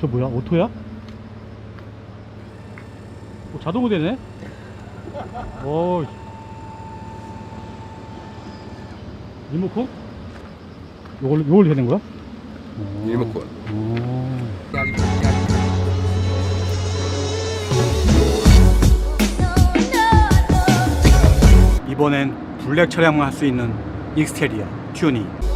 저 뭐야? 오토야? 어, 자동으로 되네? 어. 리모컨? 요걸, 요걸 되는 거야? 어. 리모컨. 어. 이번엔 블랙 차량만 할 수 있는 익스테리어 튜닝.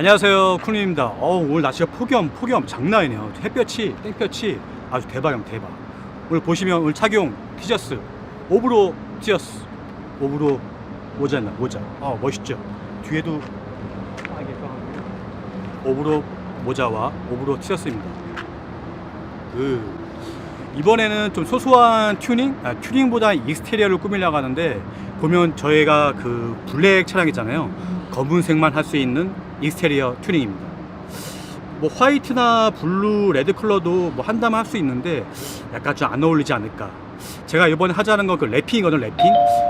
안녕하세요 쿤입니다. 어우 오늘 날씨가 폭염 폭염 장난 아니네요. 햇볕이 땡볕이 아주 대박이야 대박. 오늘 보시면 오늘 착용 티셔츠 오브로 티셔츠 오브로 모자나 모자. 아 멋있죠? 뒤에도 오브로 모자와 오브로 티셔츠입니다. 그 이번에는 좀 소소한 튜닝? 아, 튜닝보다 익스테리어를 꾸미려고 하는데 보면 저희가 그 블랙 차량 있잖아요. 검은색만 할 수 있는 익스테리어 튜닝입니다. 뭐 화이트나 블루, 레드 컬러도 뭐 한다면 할 수 있는데 약간 좀 안 어울리지 않을까. 제가 이번에 하자는 건 그 랩핑이거든 랩핑.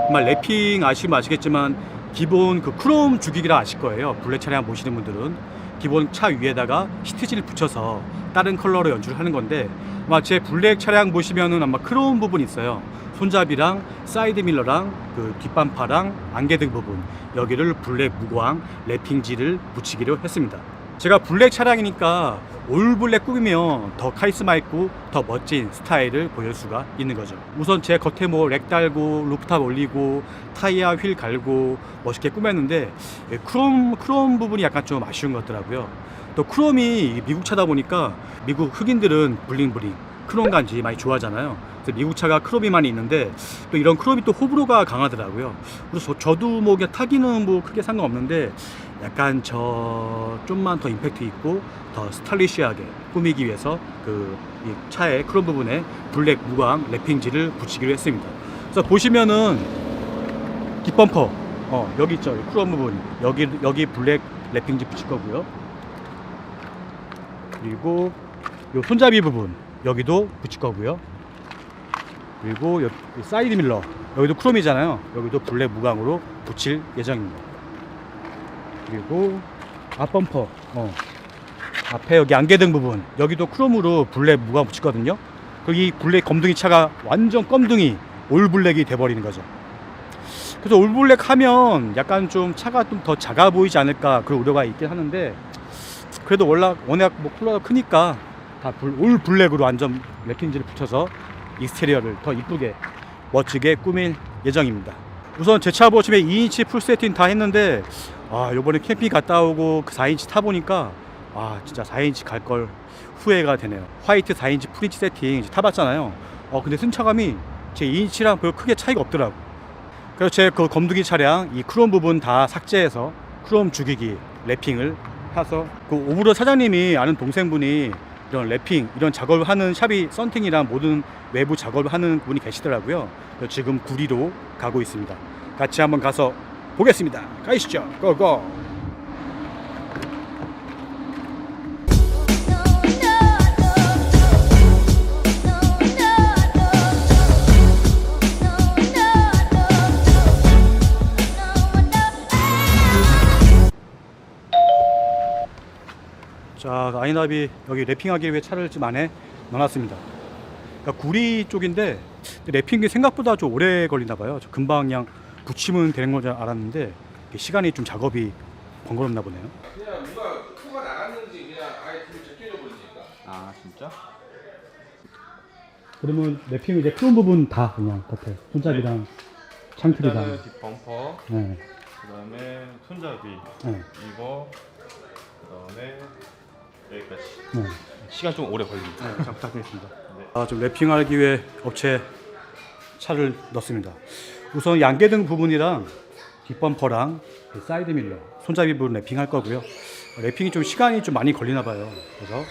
정말 랩핑 아시면 아시겠지만 기본 그 크롬 주기기라 아실 거예요. 블랙 차량 보시는 분들은 기본 차 위에다가 시트지를 붙여서 다른 컬러로 연출을 하는 건데 아마 제 블랙 차량 보시면은 아마 크롬 부분 있어요. 손잡이랑 사이드 밀러랑 그 뒷반파랑 안개등 부분 여기를 블랙 무광 랩핑지를 붙이기로 했습니다. 제가 블랙 차량이니까 올 블랙 꾸미면 더 카리스마 있고 더 멋진 스타일을 보일 수가 있는 거죠. 우선 제 겉에 뭐 렉 달고 루프탑 올리고 타이어 휠 갈고 멋있게 꾸몄는데 예, 크롬 크롬 부분이 약간 좀 아쉬운 것 같더라고요. 또 크롬이 미국 차다 보니까 미국 흑인들은 블링블링 크롬 간지 많이 좋아하잖아요. 그래서 미국 차가 크롬이 많이 있는데 또 이런 크롬이 또 호불호가 강하더라고요. 그래서 저, 도뭐 그냥 타기는 뭐 크게 상관없는데 약간 저 좀만 더 임팩트 있고 더 스타일리시하게 꾸미기 위해서 그이 차의 크롬 부분에 블랙 무광 랩핑지를 붙이기로 했습니다. 그래서 보시면은 뒷범퍼 어 여기 있죠 이 크롬 부분 여기 여기 블랙 랩핑지 붙일 거고요. 그리고 요 손잡이 부분 여기도 붙일 거고요. 그리고 여기 사이드 밀러 여기도 크롬이잖아요. 여기도 블랙 무광으로 붙일 예정입니다. 그리고 앞 범퍼 어. 앞에 여기 안개등 부분 여기도 크롬으로 블랙 무광 붙이거든요. 그리고 이 블랙 검둥이 차가 완전 검둥이 올 블랙이 돼버리는 거죠. 그래서 올 블랙 하면 약간 좀 차가 좀 더 작아 보이지 않을까 그런 우려가 있긴 하는데 그래도 워낙 워낙 뭐 쿨러가 크니까 다 올 블랙으로 완전 랩핑지를 붙여서 익스테리어를 더 이쁘게 멋지게 꾸밀 예정입니다. 우선 제 차 보시면 2인치 풀 세팅 다 했는데 아 요번에 캠핑 갔다 오고 그 4인치 타 보니까 아 진짜 4인치 갈 걸 후회가 되네요. 화이트 4인치 풀인치 세팅 타봤잖아요. 어 근데 승차감이 제 2인치랑 별로 크게 차이가 없더라고. 그래서 제 그 검두기 차량 이 크롬 부분 다 삭제해서 크롬 죽이기 랩핑을 해서 그 오브로 사장님이 아는 동생분이 이런 랩핑 이런 작업을 하는 샵이 썬팅이랑 모든 외부 작업을 하는 분이 계시더라고요. 지금 구리로 가고 있습니다. 같이 한번 가서 보겠습니다. 가시죠. 고고. 자, 아이나비 여기 랩핑하기 위해 차를 좀 안에 넣어놨습니다. 그러니까 구리 쪽인데 랩핑이 생각보다 좀 오래 걸리나 봐요. 저 금방 그냥 붙이면 되는 건 줄 알았는데 시간이 좀 작업이 번거롭나 보네요. 그냥 누가 투가 나갔는지 그냥 아예 불이 제껴져 버리니까. 아 진짜? 그러면 랩핑 이제 크롬 부분 다 그냥 겉에 손잡이랑 창틀이랑 일단은 뒷 범퍼, 네, 그 다음에 손잡이 네, 이거, 그 다음에 여기까지. 네. 시간 좀 오래 걸립니다. 네, 잘 부탁드리겠습니다. 네. 아, 좀 랩핑하기 위해 업체 차를 넣습니다. 우선 양계등 부분이랑 뒷범퍼랑 그 사이드 밀러, 손잡이 부분 랩핑할 거고요. 랩핑이 좀 시간이 좀 많이 걸리나 봐요. 그래서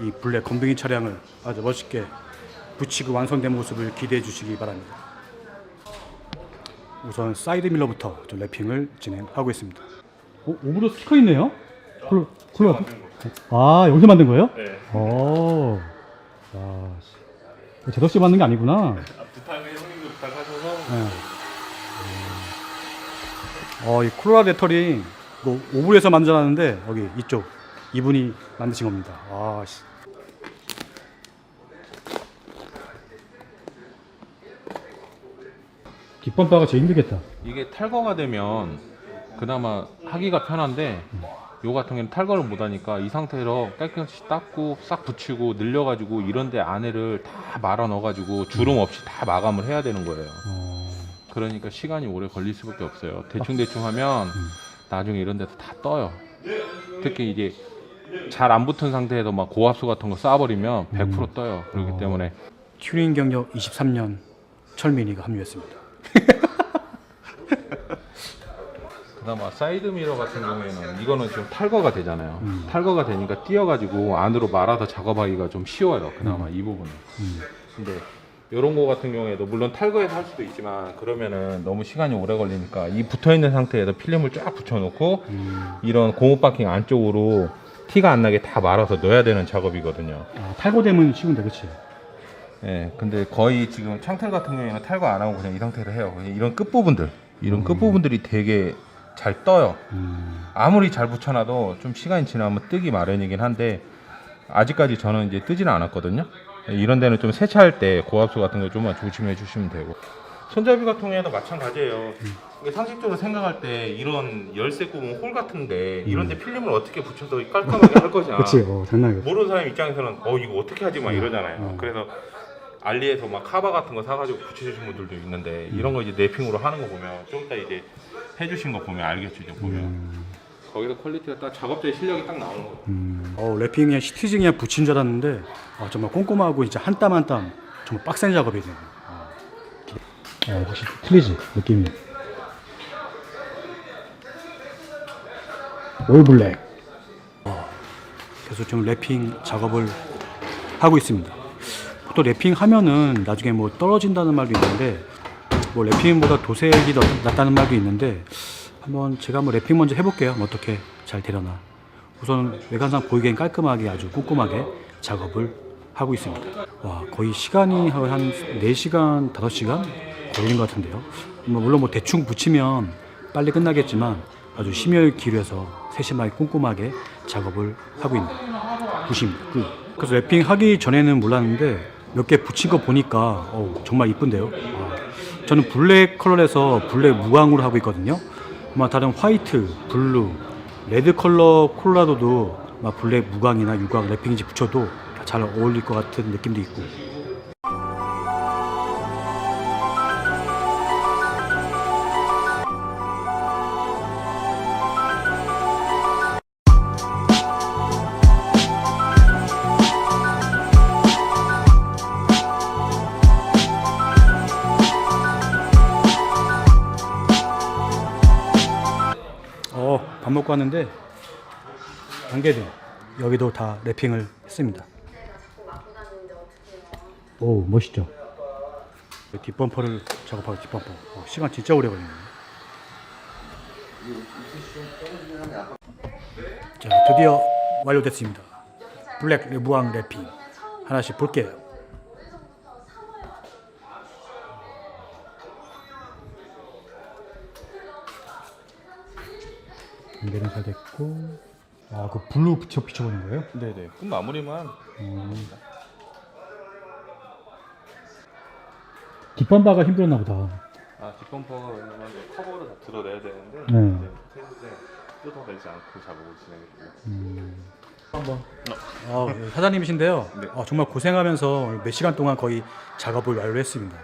이 블랙 검둥이 차량을 아주 멋있게 붙이고 완성된 모습을 기대해 주시기 바랍니다. 우선 사이드 밀러부터 좀 랩핑을 진행하고 있습니다. 오, 오브로 스티커 있네요? 콜, 콜 아, 여기서 만든 거예요? 네. 오, 와, 씨. 제덕 씨 만든 게 아니구나. 부탁을 형님도 부탁하셔서 네. 어, 이 콜라 레터링 이거 오브에서 만들어놨는데 여기 이쪽 이분이 만드신 겁니다. 아, 씨. 뒷범퍼가 제일 힘들겠다. 이게 탈거가 되면 그나마 하기가 편한데 요 같은 경우는 탈거를 못 하니까 이 상태로 깨끗이 닦고 싹 붙이고 늘려가지고 이런데 안에를 다 말아 넣어가지고 주름 없이 다 마감을 해야 되는 거예요. 어, 그러니까 시간이 오래 걸릴 수밖에 없어요. 대충 대충 하면 나중에 이런 데서 다 떠요. 특히 이제 잘 안 붙은 상태에서 막 고압수 같은 거 쏴버리면 100% 떠요. 그렇기 때문에 튜닝 경력 23년 철민이가 합류했습니다. 그나마 사이드 미러 같은 경우에는 이거는 지금 탈거가 되잖아요. 탈거가 되니까 띄어가지고 안으로 말아서 작업하기가 좀 쉬워요. 그나마 이 부분은. 근데 이런 거 같은 경우에도 물론 탈거해서 할 수도 있지만 그러면은 너무 시간이 오래 걸리니까 이 붙어 있는 상태에서 필름을 쫙 붙여놓고 이런 고무 바킹 안쪽으로 티가 안 나게 다 말아서 넣어야 되는 작업이거든요. 아, 탈고되면 쉬운데, 그치? 예, 근데 거의 지금 창틀 같은 경우에는 탈거 안 하고 그냥 이 상태로 해요. 그냥 이런 끝 부분들, 이런 끝 부분들이 되게 잘 떠요. 음, 아무리 잘 붙여놔도 좀 시간이 지나면 뜨기 마련이긴 한데 아직까지 저는 이제 뜨지는 않았거든요. 이런 데는 좀 세차할 때 고압수 같은 거 좀만 조심해 주시면 되고 손잡이 같은 경우에도 마찬가지예요. 이게 상식적으로 생각할 때 이런 열쇠 구멍 홀 같은데 이런 데 필름을 어떻게 붙여서 깔끔하게 할 거냐. 그치, 어, 장난이야. 모르는 사람 입장에서는 어 이거 어떻게 하지 막 이러잖아요. 음. 그래서 알리에서 막 카바 같은 거 사가지고 붙여주신 분들도 있는데 이런 거 이제 랩핑으로 하는 거 보면 좀 이따 이제 해주신 거 보면 알겠죠 이제 보면 거기서 퀄리티가 딱 작업자의 실력이 딱 나오는 거예요. 음, 어, 래핑 그냥 시티즈 그냥 붙인 줄 알았는데 어, 정말 꼼꼼하고 진짜 한 땀 한 땀 정말 빡센 작업이네요. 어, 어, 확실히 틀리지 느낌이. 올 블랙. 어, 계속 좀 래핑 작업을 하고 있습니다. 또 래핑 하면은 나중에 뭐 떨어진다는 말도 있는데 뭐 래핑보다 도색이 더 낫다는 말도 있는데 한번 제가 한번 래핑 먼저 해볼게요. 뭐 어떻게 잘 되려나. 우선 외관상 보이기엔 깔끔하게 아주 꼼꼼하게 작업을 하고 있습니다. 와, 거의 시간이 한 4시간, 5시간 걸리는 것 같은데요. 뭐 물론 뭐 대충 붙이면 빨리 끝나겠지만 아주 심혈 기울여서 세심하게 꼼꼼하게 작업을 하고 있는 굿입니다. 굿. 그래서 랩핑 하기 전에는 몰랐는데 몇 개 붙인 거 보니까 어우, 정말 이쁜데요. 아, 저는 블랙 컬러에서 블랙 무광으로 하고 있거든요. 아마 다른 화이트, 블루, 레드 컬러 콜라도도 막 블랙 무광이나 유광 랩핑인지 붙여도 잘 어울릴 것 같은 느낌도 있고. 밥 먹고 왔는데 안개들 여기도 다 랩핑을 했습니다. 오, 멋있죠? 뒷범퍼를 작업하고 뒷범퍼. 어, 시간 진짜 오래 걸리네. 자, 드디어 완료됐습니다. 블랙 무광 랩핑 하나씩 볼게요. 연결은 잘 됐고 아 그 블루 붙여 비춰보는 거예요? 네네. 끝 마무리만 뒷범바가 힘들었나 보다. 아 뒷범퍼가 왜냐면 이제 커버를 다 드러내야 되는데 네. 이제 세는데 뜯어내지 않고 작업을 진행해 주고 아, 예, 사장님이신데요. 아, 정말 고생하면서 몇 시간 동안 거의 작업을 완료했습니다.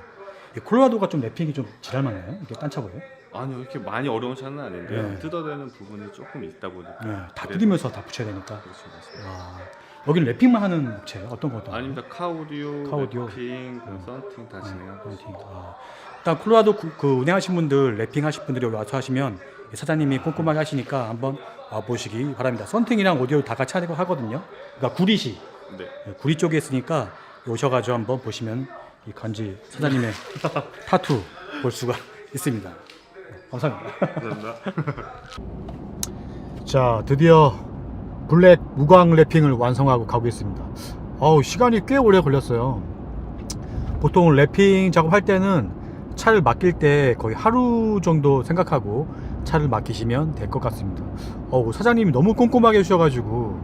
이 콜로라도가 좀 랩핑이 좀 지랄만해요. 이게 딴차 보여요? 아니요 이렇게 많이 어려운 차는 아닌데요. 네. 뜯어내는 부분이 조금 있다 보니까. 네, 다 그래도- 뜯으면서 다 붙여야 되니까. 그렇죠, 맞습니다. 와, 여기는 랩핑만 하는 업체예요? 어떤 거 어떤 거? 아닙니다. 카오디오, 카오디오. 래핑, 그 썬팅 다 진행하고 있습니다. 아, 일단 콜로라도 그, 그 운행하신 분들 랩핑 하실 분들이 여기 와서 하시면 이 사장님이 꼼꼼하게 하시니까 한번 와 보시기 바랍니다. 썬팅이랑 오디오 다 같이 하는 거 하거든요. 그러니까 구리시 네. 네, 구리 쪽에 있으니까 오셔가지고 한번 보시면 이 간지 사장님의 타투 볼 수가 있습니다. 감사합니다. 감사합니다. 자, 드디어 블랙 무광 랩핑을 완성하고 가고 있습니다. 어우, 시간이 꽤 오래 걸렸어요. 보통 랩핑 작업할 때는 차를 맡길 때 거의 하루 정도 생각하고 차를 맡기시면 될 것 같습니다. 어, 사장님이 너무 꼼꼼하게 해주셔가지고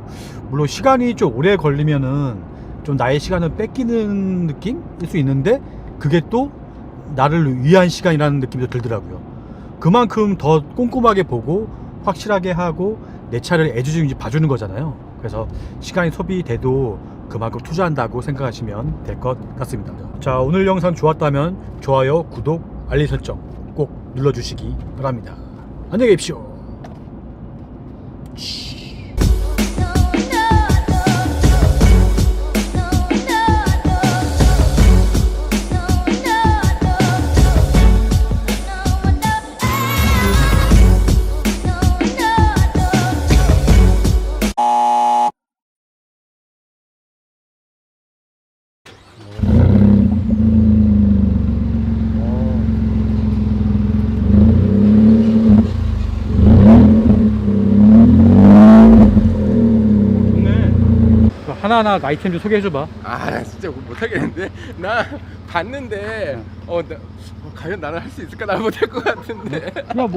물론 시간이 좀 오래 걸리면은 좀 나의 시간을 뺏기는 느낌일 수 있는데 그게 또 나를 위한 시간이라는 느낌도 들더라고요. 그만큼 더 꼼꼼하게 보고 확실하게 하고 내 차를 애지중지 봐주는 거잖아요. 그래서 시간이 소비돼도 그만큼 투자한다고 생각하시면 될 것 같습니다. 자, 오늘 영상 좋았다면 좋아요, 구독, 알림 설정 꼭 눌러주시기 바랍니다. 안녕히 계십시오. 하나하나 아이템 좀 소개해 줘봐. 아, 나 진짜 못하겠는데. 나 봤는데, 어, 나, 어, 과연 나는 할 수 있을까? 나 못할 것 같은데. 야, 뭐